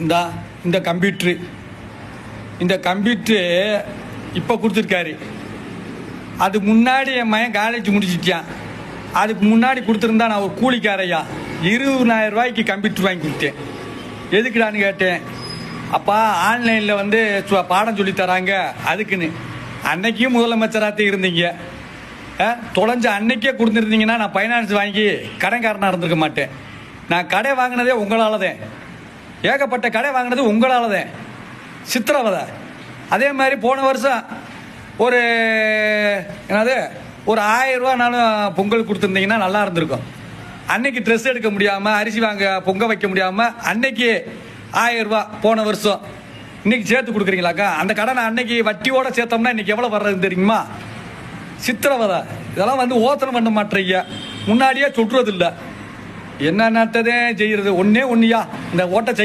இந்த இந்த கம்ப்யூட்ரு. இந்த கம்ப்யூட்ரு இப்போ கொடுத்துருக்காரு. அதுக்கு முன்னாடி என் மகன் காலேஜ் முடிச்சிட்டான். அதுக்கு முன்னாடி கொடுத்துருந்தா நான் ஒரு கூலிக்காரையா. இருபதாயிரம் ரூபாய்க்கு கம்ப்யூட்டர் வாங்கி கொடுத்தேன். எதுக்குடான்னு கேட்டேன். அப்பா ஆன்லைனில் வந்து பாடம் சொல்லி தராங்க. அதுக்குன்னு. அன்னைக்கும் முதலமைச்சராக இருந்தீங்க. தொலைஞ்சு தொலைஞ்ச அன்னைக்கே கொடுத்துருந்தீங்கன்னா நான் ஃபைனான்ஸ் வாங்கி கடன்காரனாக இருந்திருக்க மாட்டேன். நான் கடை வாங்கினதே உங்களால் தான் ஏகப்பட்ட கடை வாங்கினது உங்களால் தான் சித்திரவதை. அதே மாதிரி போன வருஷம் ஒரு என்னது ஒரு ஆயிரம் ரூபா நானும் பொங்கல் கொடுத்துருந்தீங்கன்னா நல்லா இருந்திருக்கும். அன்னைக்கு ட்ரெஸ் எடுக்க முடியாமல் அரிசி வாங்க பொங்க வைக்க முடியாமல் அன்னைக்கு ஆயிரரூவா போன வருஷம். இன்னைக்கு சேர்த்து கொடுக்குறீங்களாக்கா? அந்த கடனை அன்னைக்கு வட்டியோட சேர்த்தோம்னா இன்னைக்கு எவ்வளோ வர்றது தெரியுமா? சித்திரவதை. இதெல்லாம் வந்து ஓத்தனம் பண்ண மாட்டீங்க முன்னாடியே சுட்டுறது இல்லை என்ன ஒன்றே செய்யறது. ஒன்னே ஒன்னியா இந்த ஓட்ட